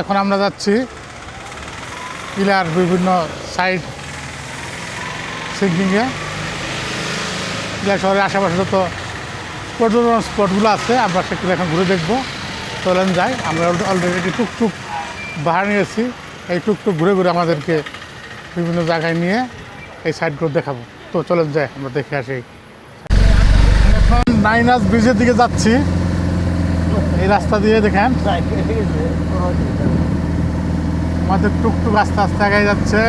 এখন আমরা যাচ্ছি ইলার বিভিন্ন সাইড সিঙ্কিংয়ে। ইলা শহরের আশেপাশে যত পর্যটন স্পটগুলো আছে আমরা সেগুলো এখন ঘুরে দেখব। চলেন যাই, আমরা অলরেডি একটি টুকটুক ভাড়া নিয়েছি। এই টুকটুক ঘুরে ঘুরে আমাদেরকে বিভিন্ন জায়গায় নিয়ে এই সাইডগুলো দেখাবো। তো চলেন যাই, আমরা দেখে আসি। এখন নাইনাস ব্রিজের দিকে যাচ্ছি। এই রাস্তা দিয়ে দেখেন। আমাদের টুকটুক আস্তে আস্তে আগে যাচ্ছে।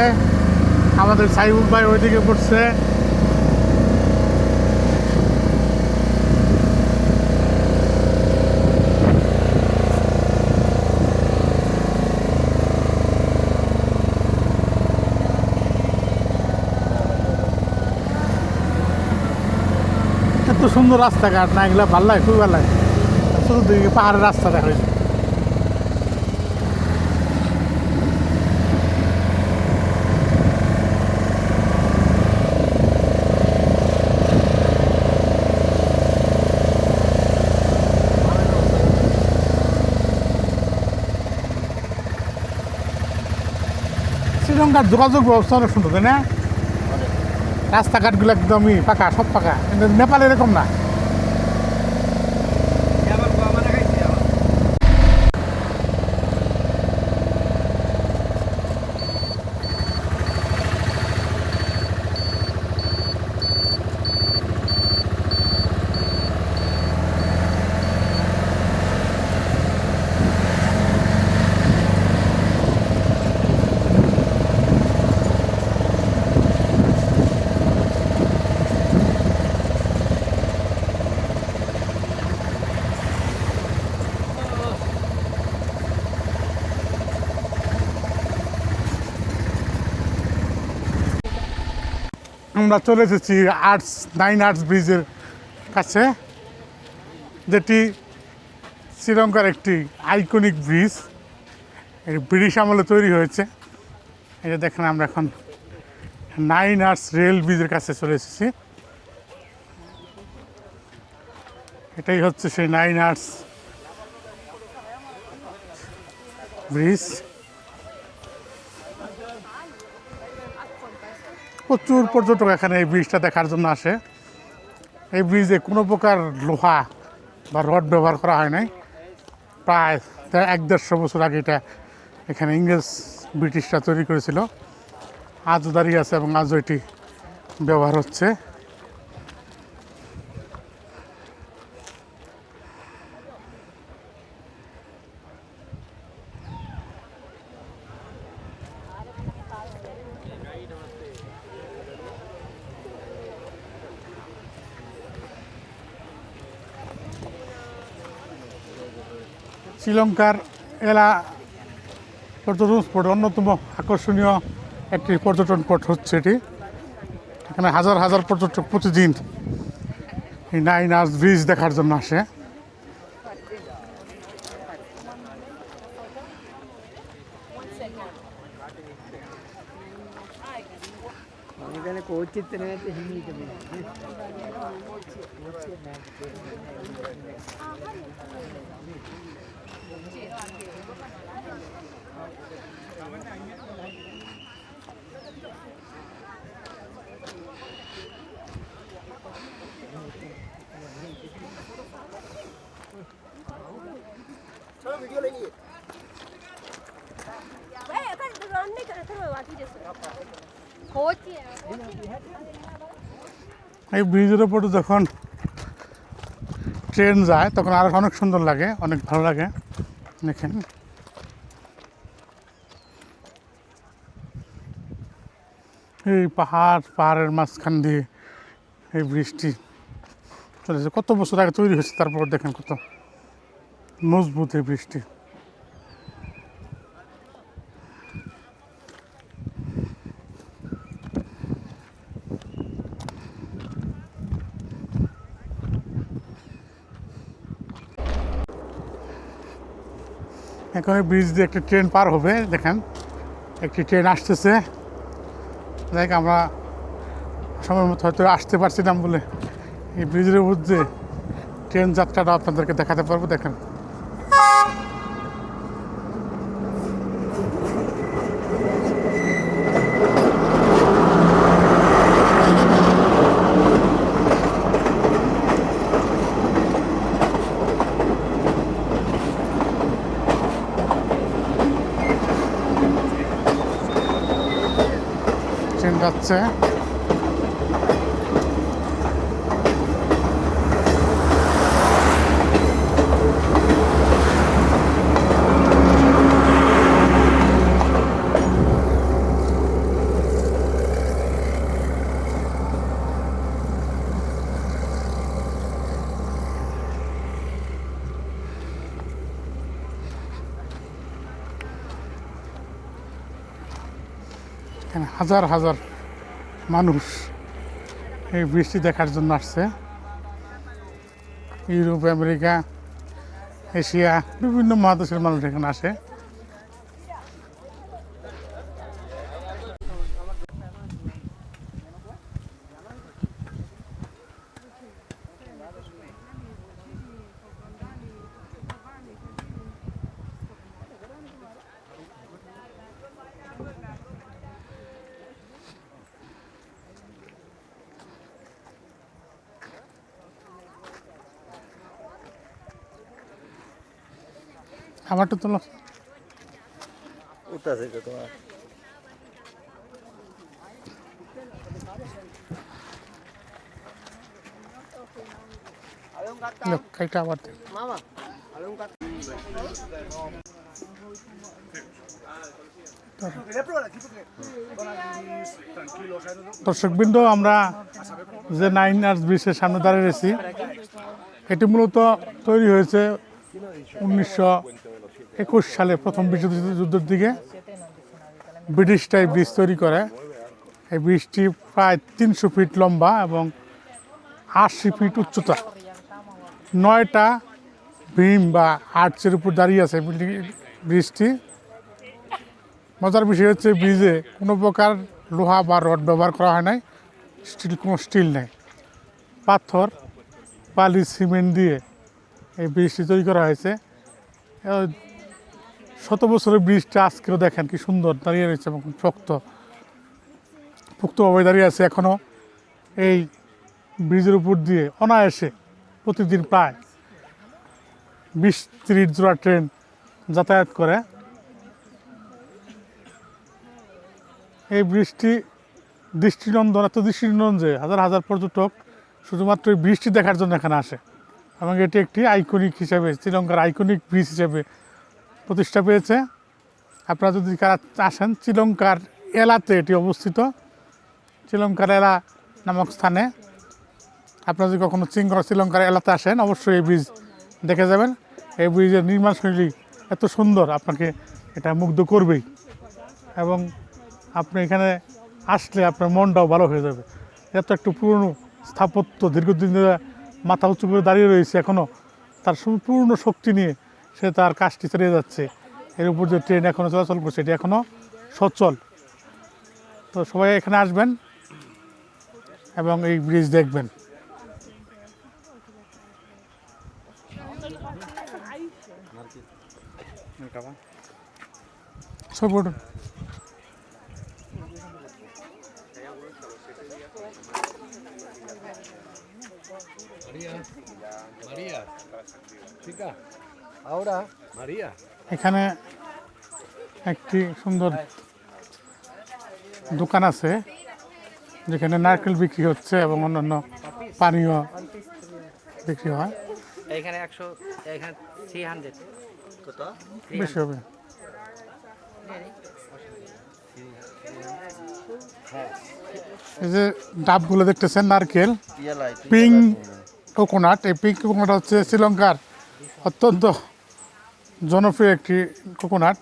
আমাদের সাইবুল ভাই ওইদিকে পড়ছে এত সুন্দর রাস্তাঘাট না, এগুলো ভালো লাগে, খুবই ভালো লাগে। শুধু দিকে পাহাড়ের রাস্তা দেখা হয়েছে। শ্রীলঙ্কার যোগাযোগ ব্যবস্থা অনেক সুন্দর তাই না? রাস্তাঘাটগুলো একদমই পাকা সব পাকা। কিন্তু নেপাল এরকম না। আমরা চলে এসেছি আর্টস নাইন আর্টস ব্রিজের কাছে, যেটি শ্রীলঙ্কার একটি আইকনিক ব্রিজ ব্রিটিশ আমলে তৈরি হয়েছে। এটা দেখেন আমরা এখন নাইন আর্টস রেল ব্রিজের কাছে চলে এসেছি। এটাই হচ্ছে সেই নাইন আর্টস ব্রিজ প্রচুর পর্যটক এখানে এই ব্রিজটা দেখার জন্য আসে। এই ব্রিজে কোনো প্রকার লোহা বা রড ব্যবহার করা হয় নাই। প্রায় এক দেড়শো বছর আগে এটা এখানে ইংরেজ ব্রিটিশরা তৈরি করেছিল। আজও দাঁড়িয়ে আছে এবং আজও এটি ব্যবহার হচ্ছে। শ্রীলঙ্কার এলা পর্যটন স্পট, অন্যতম আকর্ষণীয় একটি পর্যটন স্পট হচ্ছে এটি। এখানে হাজার হাজার পর্যটক প্রতিদিন এই নাইন আর্স ব্রিজ দেখার জন্য আসে। चलो वीडियो ले लिए वे अगर रन नहीं करे तो बाकी जैसे होती है এই ব্রিজের উপর যখন ট্রেন যায়, তখন আরও অনেক সুন্দর লাগে, অনেক ভালো লাগে। দেখেন। এই পাহাড়, পাহাড়ের মাঝখান দিয়ে এই বৃষ্টি চলেছে। কত বছর আগে তৈরি হয়েছে, তারপর দেখেন কত মজবুত এই ব্রিজটি এখন ব্রিজ দিয়ে একটি ট্রেন পার হবে, দেখেন। একটি ট্রেন আসতেছে। দেখ, আমরা সময় মতো হয়তো আসতে পারছিলাম বলে এই ব্রিজের উপর দিয়ে ট্রেন যাত্রাটা আপনাদেরকে দেখাতে পারব, দেখেন। যাচ্ছে এখানে হাজার হাজার মানুষ এই বৃষ্টি দেখার জন্য আসছে। ইউরোপ আমেরিকা এশিয়া বিভিন্ন মহাদেশের মানুষ এখানে আসে। আমারটা তো উঠতেছে তো তোমার। কাইটা আবার মামা। দর্শকবৃন্দ আমরা যে নাইন আর্টস ব্রিজের সামনে দাঁড়িয়ে রয়েছি এটি মূলত তৈরি হয়েছে উনিশশো একুশ সালে প্রথম বিশ্বযুদ্ধ যুদ্ধের দিকে ব্রিটিশটাই ব্রিজ তৈরি করে। এই ব্রিজটি প্রায় তিনশো ফিট লম্বা এবং আশি ফিট উচ্চতা। নয়টা ভীম বা আর্চের উপর দাঁড়িয়ে আছে বিল্ডিং ব্রিজটি। মজার বিষয় হচ্ছে ব্রিজে কোনো প্রকার লোহা বা রড ব্যবহার করা হয় নাই, স্টিল, কোনো স্টিল নেই। পাথর, বালি, সিমেন্ট দিয়ে এই ব্রিজটি তৈরি করা হয়েছে। শত বছরের ব্রিজটা আজকেও দেখেন কি সুন্দর দাঁড়িয়ে রয়েছে এবং শক্ত। পুক্তভাবে দাঁড়িয়ে আছে এখনও এই ব্রিজের উপর দিয়ে অনায়াসে প্রতিদিন প্রায় বিশ তিরিশ জোড়া ট্রেন যাতায়াত করে। এই বৃষ্টি দৃষ্টিনন্দন, এত দৃষ্টিনন্দন যে হাজার হাজার পর্যটক শুধুমাত্র এই বৃষ্টি দেখার জন্য এখানে আসে এবং এটি একটি আইকনিক হিসাবে, শ্রীলঙ্কার আইকনিক ব্রিজ হিসেবে প্রতিষ্ঠা পেয়েছে। আপনারা যদি কারা আসেন, শ্রীলঙ্কার এলাতে এটি অবস্থিত। শ্রীলঙ্কার এলা নামক স্থানে। আপনারা যদি কখনো চিঙ্গর শ্রীলঙ্কার এলাতে আসেন, অবশ্যই এই ব্রিজ দেখে যাবেন। এই ব্রিজের নির্মাণ শৈলী এত সুন্দর, আপনাকে এটা মুগ্ধ করবেই। এবং আপনি এখানে আসলে আপনার মনটাও ভালো হয়ে যাবে। এত একটু পুরনো স্থাপত্য দীর্ঘদিন ধরে মাথা উঁচু করে দাঁড়িয়ে রয়েছে এখনও তার সম্পূর্ণ শক্তি নিয়ে সে তার কাজটি চালিয়ে যাচ্ছে। এর উপর যে ট্রেন এখনও চলাচল করছে এটি এখনও সচ্ছল। তো সবাই এখানে আসবেন এবং এই ব্রিজ দেখবেন। সব এখানে একটি সুন্দর দোকান আছে যেখানে নারকেল বিক্রি হচ্ছে এবং অন্যান্য পানীয় বিক্রি হয়। এখানে একশো এখানে থ্রি হান্ড্রেড কত? বেশি হবে। এই যে ডাবগুলো দেখতেছেন নারকেল পিঙ্ক কোকোনাট এই পিঙ্ক কোকোনাট হচ্ছে শ্রীলঙ্কার অত্যন্ত জনপ্রিয় একটি কোকোনাট।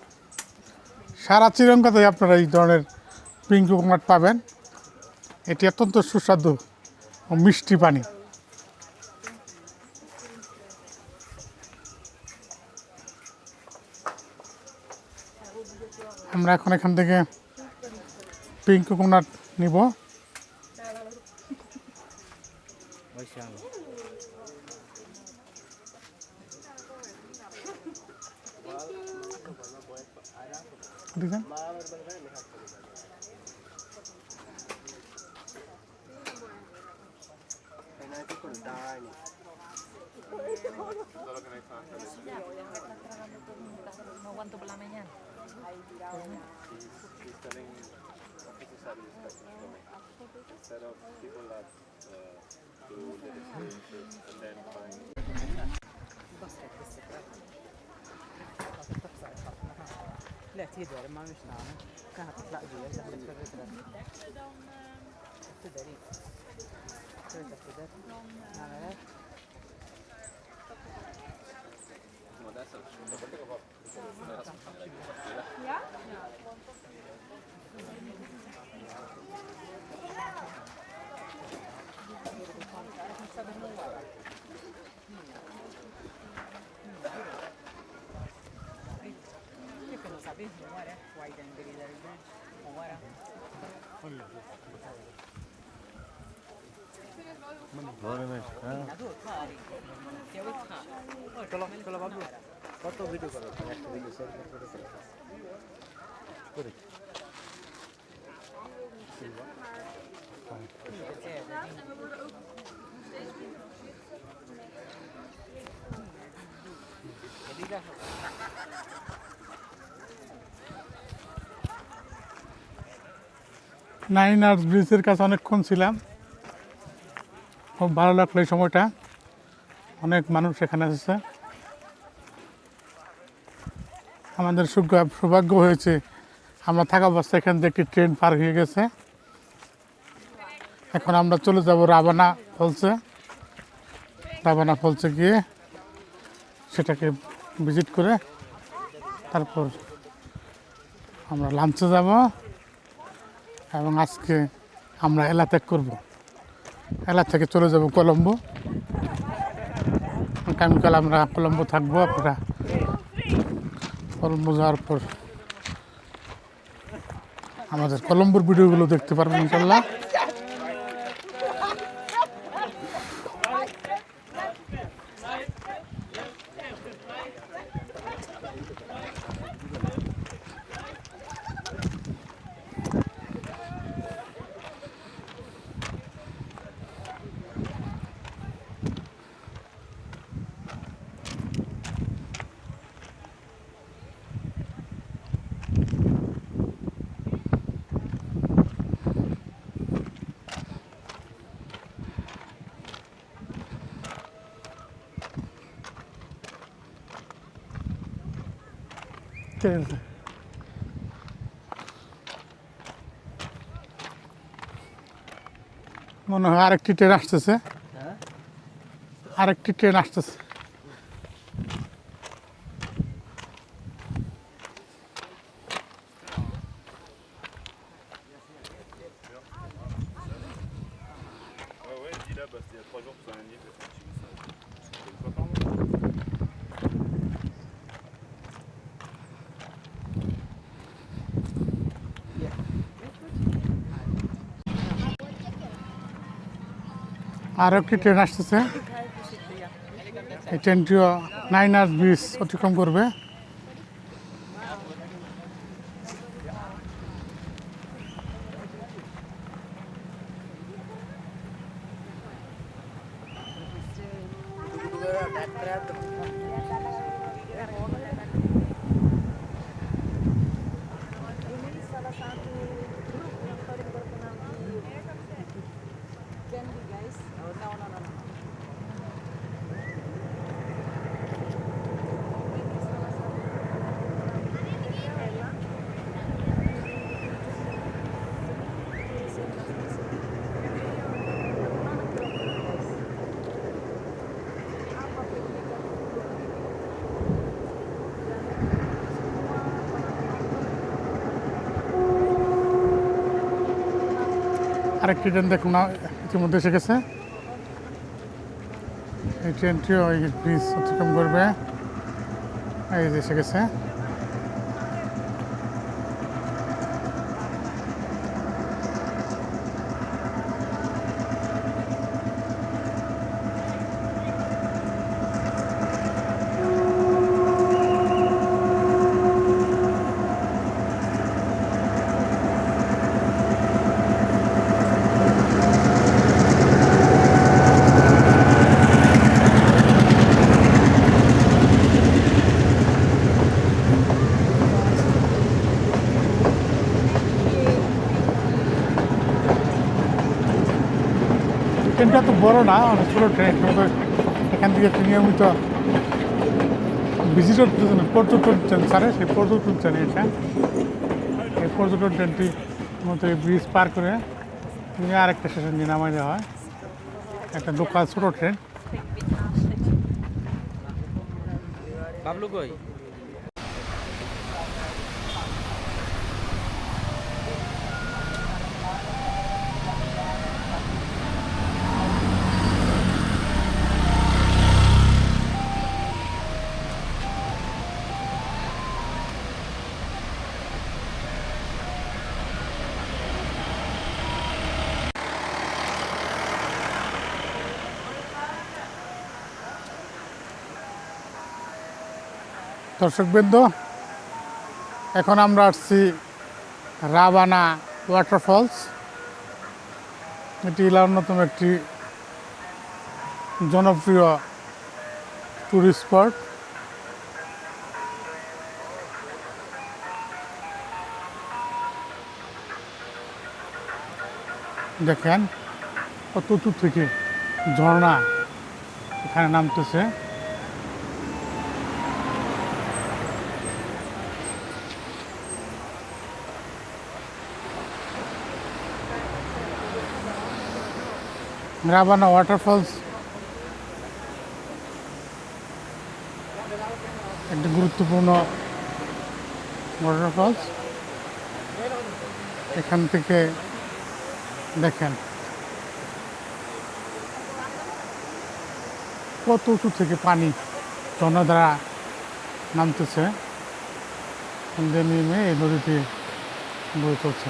সারা শ্রীলঙ্কাতে আপনারা এই ধরনের পিঙ্ক কোকোনাট পাবেন। এটি অত্যন্ত সুস্বাদু ও মিষ্টি পানি। আমরা এখন এখান থেকে পিঙ্ক কোকোনাট নিব। দেখেন No aguanto por la mañana. Instead of people Le, tidher imma mhix nagħmel. Kien ħadd titlaq ġie daħlet fir-ritrett. Tidher hi. Tirda tidher. Nagħmel hekk. Yeah? Piece മൂവാര white and green nine আর্স ব্রিজের কাছে অনেকক্ষণ ছিলাম। খুব ভালো লাগল এই সময়টা। অনেক মানুষ এখানে এসেছে। আমাদের সৌভাগ্য হয়েছে, আমরা থাকা অবস্থায় এখান থেকে একটি ট্রেন পার হয়ে গেছে। এখন আমরা চলে যাব রাবানা ফলসে রাবানা ফলসে গিয়ে সেটাকে ভিজিট করে তারপর আমরা লাঞ্চে যাব। এবং আজকে আমরা এলা ত্যাগ করব। এলা থেকে চলে যাব কলম্বো। আগামীকাল আমরা কলম্বো থাকব আপনারা। কলম্বো যাওয়ার পর আমাদের কলম্বোর ভিডিওগুলো দেখতে পারবেন ইনশাল্লাহ। মনে হয় আরেকটি ট্রেন আসতেছে। আরেকটি ট্রেন আসতেছে। আরও একটি ট্রেন আসতেছে। এই ট্রেনটিও নাইন আর্স ব্রিজ অতিক্রম করবে। আরেকটি ট্রেন দেখুন না, ইতিমধ্যে এসে গেছে। এই ট্রেনটিও এই ব্রিজ অতিক্রম করবে। এই যে এসে গেছে। ট্রেনটা তো বড় না, অনেক ছোটো ট্রেন এখান থেকে নিয়মিত ভিজিটর পর্যটন ট্রেন ছাড়ে সেই পর্যটন ট্রেন এটা এই পর্যটন ট্রেনটি মতো ব্রিজ পার করে নিয়ে আরেকটা স্টেশন দিয়ে নামাই দেওয়া হয়। একটা লোকাল ছোটো ট্রেন বাবলু কই? দর্শকবৃন্দ, এখন আমরা আসছি রাবানা ওয়াটারফলস এটি এলার অন্যতম একটি জনপ্রিয় ট্যুরিস্ট স্পট দেখেন, কত থেকে ঝর্ণা এখানে নামতেছে। রাবানা ওয়াটারফলস একটি গুরুত্বপূর্ণ ওয়াটারফলস এখান থেকে দেখেন। কত উঁচু থেকে পানি ঝর্ণা দ্বারা নামতেছে নেমে এই নদীটি বয়ে চলছে।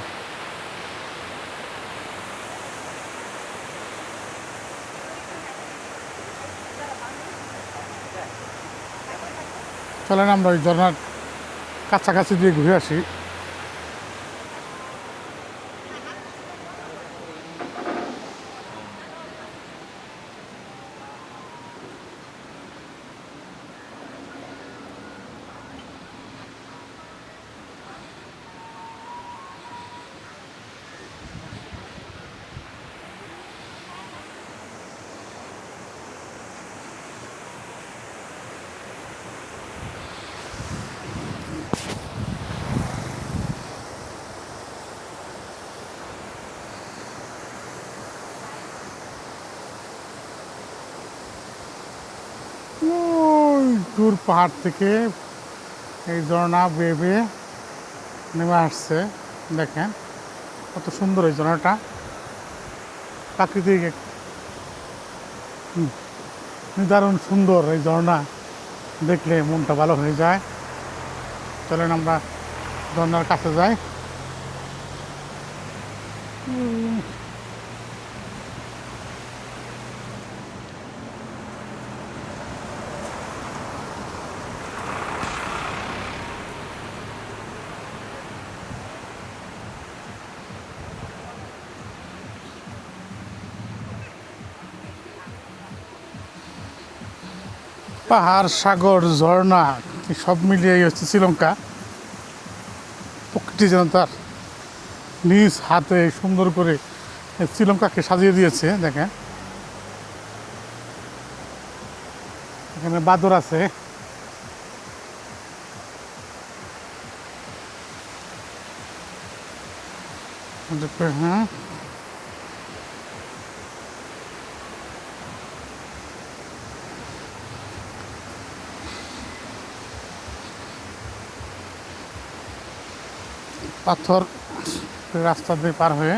চলেন আমরা ওই ঝর্নার কাছাকাছি দিয়ে ঘুরে আসি। দূর পাহাড় থেকে এই ঝর্ণা বেয়ে বেয়ে নেমে আসছে, দেখেন। কত সুন্দর এই ঝর্ণাটা। প্রাকৃতিক নিদারুণ সুন্দর এই ঝর্ণা। দেখলে মনটা ভালো হয়ে যায়। চলেন আমরা ঝর্ণার কাছে যাই। পাহাড়, সাগর, ঝর্ণা, সব মিলিয়ে হচ্ছে শ্রীলঙ্কা। প্রকৃতি যেন তার নিজ হাতে সুন্দর করে শ্রীলঙ্কাকে সাজিয়ে দিয়েছে, দেখেন। এখানে বাদর আছে। হ্যাঁ। পাথর রাস্তা দিয়ে পার হয়ে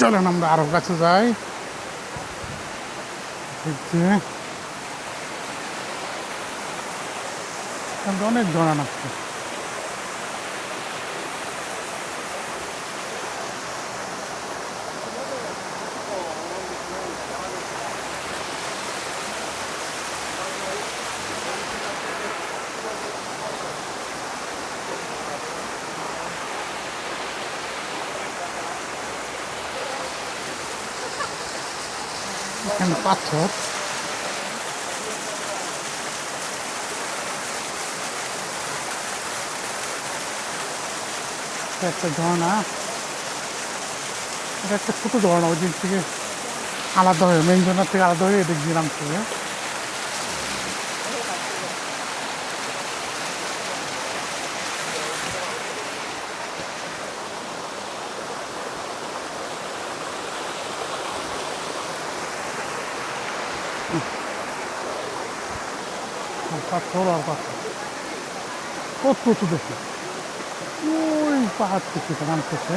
চলেন আমরা আরও কাছে যাই। অনেক ধরনের আছে। পাথর একটা ঝর্ণা। এটা একটা ছোট ঝর্ণা, ওই দিক থেকে আলাদা হয়ে মেন ঝর্ণার থেকে আলাদা হয়ে এদিক দিয়ে নামছে পাথর আর পাথর কত উঁচু দেখি? ওই পাহাড় থেকে নামতেছে।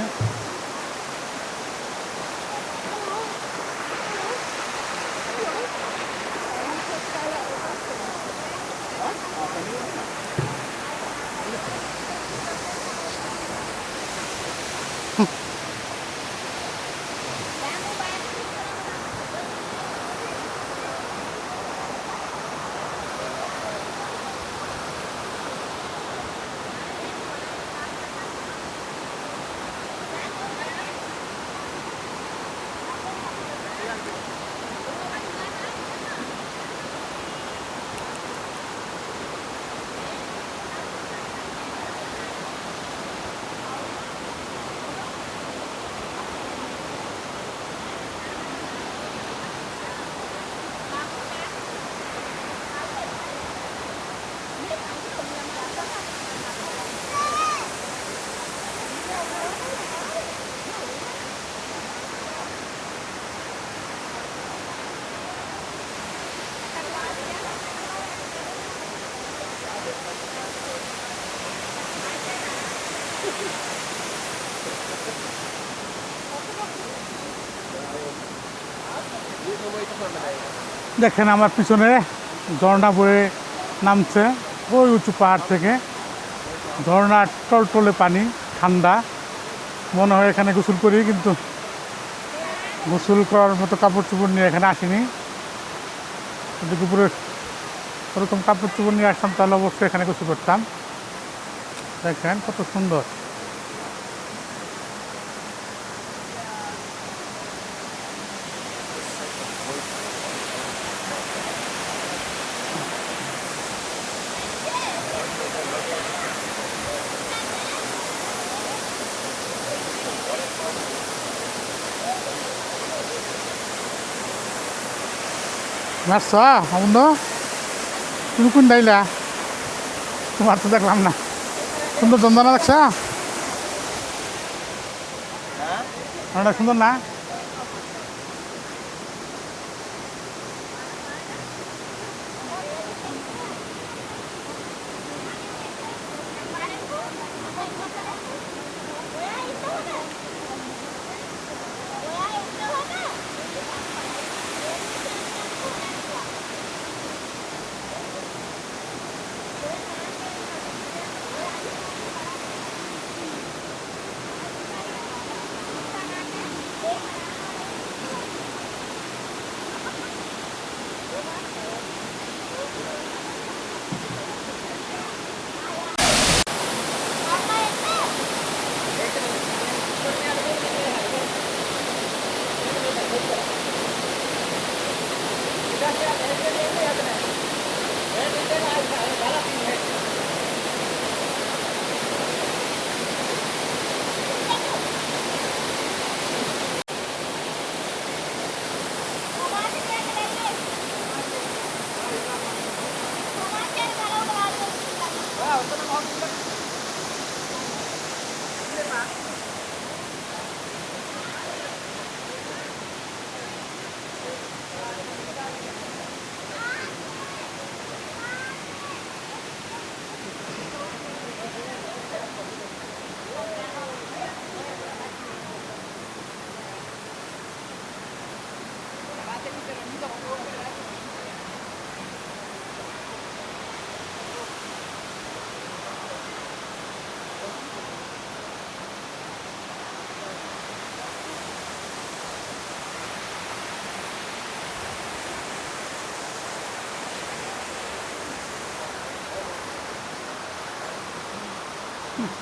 দেখেন আমার পিছনে ঝর্ণা বয়ে নামছে, ওই উঁচু পাহাড় থেকে। ঝর্ণার টলটলে পানি, ঠান্ডা। মনে হয় এখানে গোসল করি, কিন্তু গোসল করার মতো কাপড় চোপড় নিয়ে এখানে আসিনি। কিন্তু দুপুরে ওরকম কাপড় চোপড় নিয়ে আসতাম, তাহলে অবশ্যই এখানে গোসল করতাম। দেখেন কত সুন্দর। মারছ অমন তুমি কোন ডাইলা তোমার তো দেখলাম না। সুন্দর যন্ত্রণা দেখছ? অনেক সুন্দর না?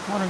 অনেক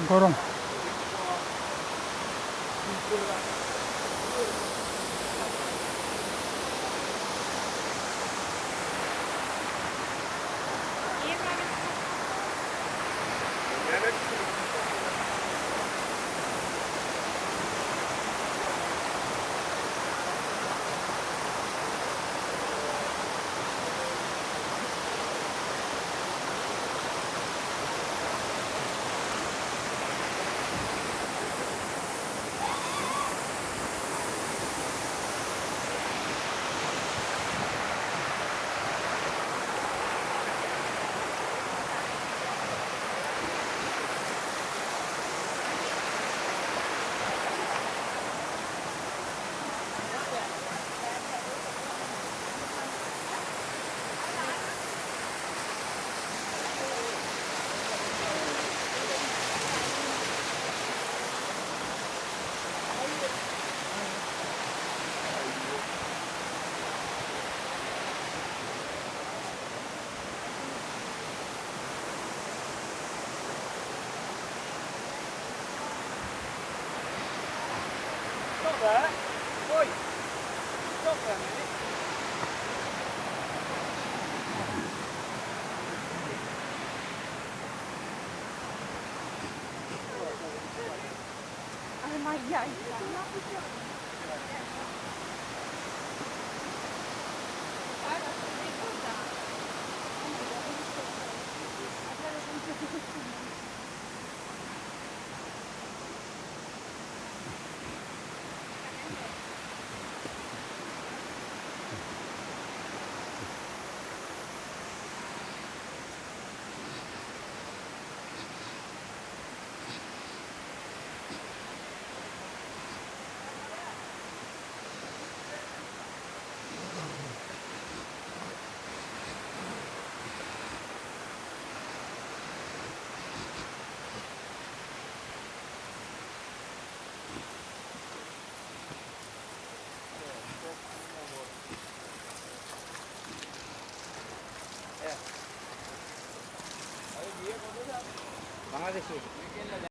mais aqui.